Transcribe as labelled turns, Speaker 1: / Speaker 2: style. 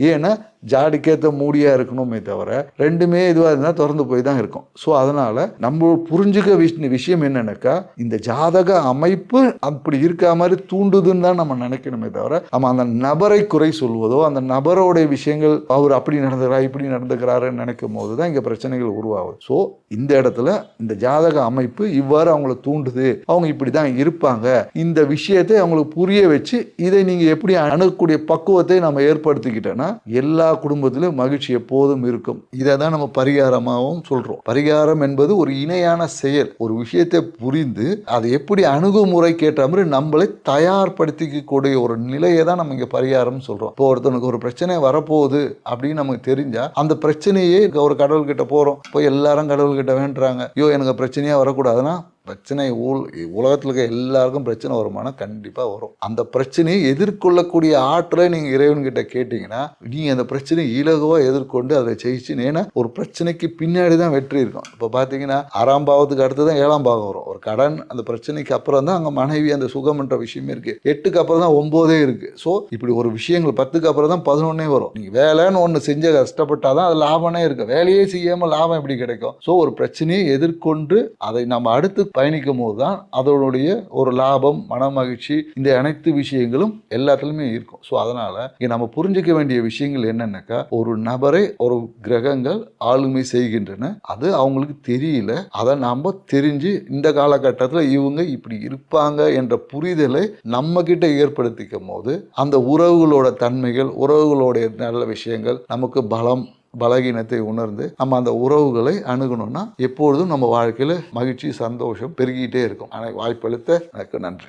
Speaker 1: ஏன்னா ஜாடிக்கேற்ற மூடியாக இருக்கணுமே தவிர ரெண்டுமே இதுவாக இருந்தால் திறந்து போய் தான் இருக்கும். ஸோ அதனால் நம்ம புரிஞ்சுக்க விஷ் விஷயம் என்னென்னாக்கா இந்த ஜாதக அமைப்பு அப்படி இருக்கா மாதிரி தூண்டுதுன்னு தான் நம்ம நினைக்கணுமே தவிர நம்ம அந்த நபரை குறை சொல்வதோ அந்த நபரோடைய விஷயங்கள் அவர் அப்படி நடந்துக்கிறார் இப்படி நடந்துக்கிறாருன்னு நினைக்கும் போது தான் இங்கே பிரச்சனைகள் உருவாகுது ஸோ இந்த இடத்துல இந்த ஜாதக அமைப்பு இவ்வாறு அவங்கள தூண்டுது அவங்க இப்படி தான் இருப்பாங்க இந்த விஷயத்தை அவங்களுக்கு புரிய வச்சு இதை நீங்கள் எப்படி அணுகக்கூடிய பக்குவத்தை நம்ம ஏற்படுத்திக்கிட்டோன்னா எல்லா குடும்பத்திலும் மகிழ்ச்சி எப்போதும் இருக்கும். இதை தான் நம்ம பரிகாரமாகவும் சொல்கிறோம் பரிகாரம் என்பது ஒரு இணையான செயல். ஒரு விஷயத்தை புரிந்து அதை எப்படி அணுகுமுறை கேட்ட மாதிரி நம்மளை தயார்படுத்திக்கக்கூடிய ஒரு நிலையை தான் நம்ம இங்கே பரிகாரம்னு சொல்கிறோம் இப்போ ஒருத்தனுக்கு ஒரு பிரச்சனை வரப்போகுது அப்படின்னு நமக்கு தெரிஞ்சால் அந்த பிரச்சனையே ஒரு கடவுள்கிட்ட போகிறோம் இப்போ எல்லாரும் கடவுள்கிட்ட வேண்டுறாங்க. ஐயோ எனக்கு பிரச்சனையாக வரக்கூடாதுன்னா பிரச்சனை ஊழ் உலகத்தில் இருக்க எல்லாருக்கும் பிரச்சனை வருமானா கண்டிப்பாக வரும். அந்த பிரச்சனையை எதிர்கொள்ளக்கூடிய ஆற்றலை நீங்கள் இறைவன்கிட்ட கேட்டிங்கன்னா நீங்கள் அந்த பிரச்சனையை இலகுவாக எதிர்கொண்டு அதை ஜெயிச்சு ஏன்னா ஒரு பிரச்சனைக்கு பின்னாடி தான் வெற்றி இருக்கும். இப்போ பார்த்தீங்கன்னா ஆறாம் பாவத்துக்கு அடுத்து தான் ஏழாம் பாவம் வரும். ஒரு கடன் அந்த பிரச்சனைக்கு அப்புறம் தான் அங்கே மனைவி அந்த சுகம்ன்ற விஷயமே இருக்குது எட்டுக்கு அப்புறம் தான் ஒம்போதே இருக்குது ஸோ இப்படி ஒரு விஷயங்கள் பத்துக்கு அப்புறம் தான் பதினொன்னே வரும். நீங்கள் வேலைன்னு ஒன்று செஞ்ச கஷ்டப்பட்டால் தான் அது லாபமே இருக்குது வேலையே செய்யாமல் லாபம் எப்படி கிடைக்கும்? ஸோ ஒரு பிரச்சனையை எதிர்கொண்டு அதை நம்ம அடுத்து பயணிக்கும் போது தான் அதனுடைய ஒரு லாபம் மன மகிழ்ச்சி இந்த அனைத்து விஷயங்களும் எல்லாத்துலேயுமே இருக்கும். ஸோ அதனால் இங்கே நம்ம புரிஞ்சிக்க வேண்டிய விஷயங்கள் என்னென்னாக்கா ஒரு நபரை ஒரு கிரகங்கள் ஆளுமை செய்கின்றன. அது அவங்களுக்கு தெரியல. அதை நாம் தெரிஞ்சு இந்த காலகட்டத்தில் இவங்க இப்படி இருப்பாங்க என்ற புரிதலை நம்ம கிட்ட ஏற்படுத்திக்கும் போது அந்த உறவுகளோட தன்மைகள் உறவுகளுடைய நல்ல விஷயங்கள் நமக்கு பலம் பலகீனத்தை உணர்ந்து நம்ம அந்த உறவுகளை அணுகணும்னா எப்பொழுதும் நம்ம வாழ்க்கையில் மகிழ்ச்சி சந்தோஷம் பெருகிட்டே இருக்கும். ஆனால் வாய்ப்பளித்த எனக்கு நன்றி.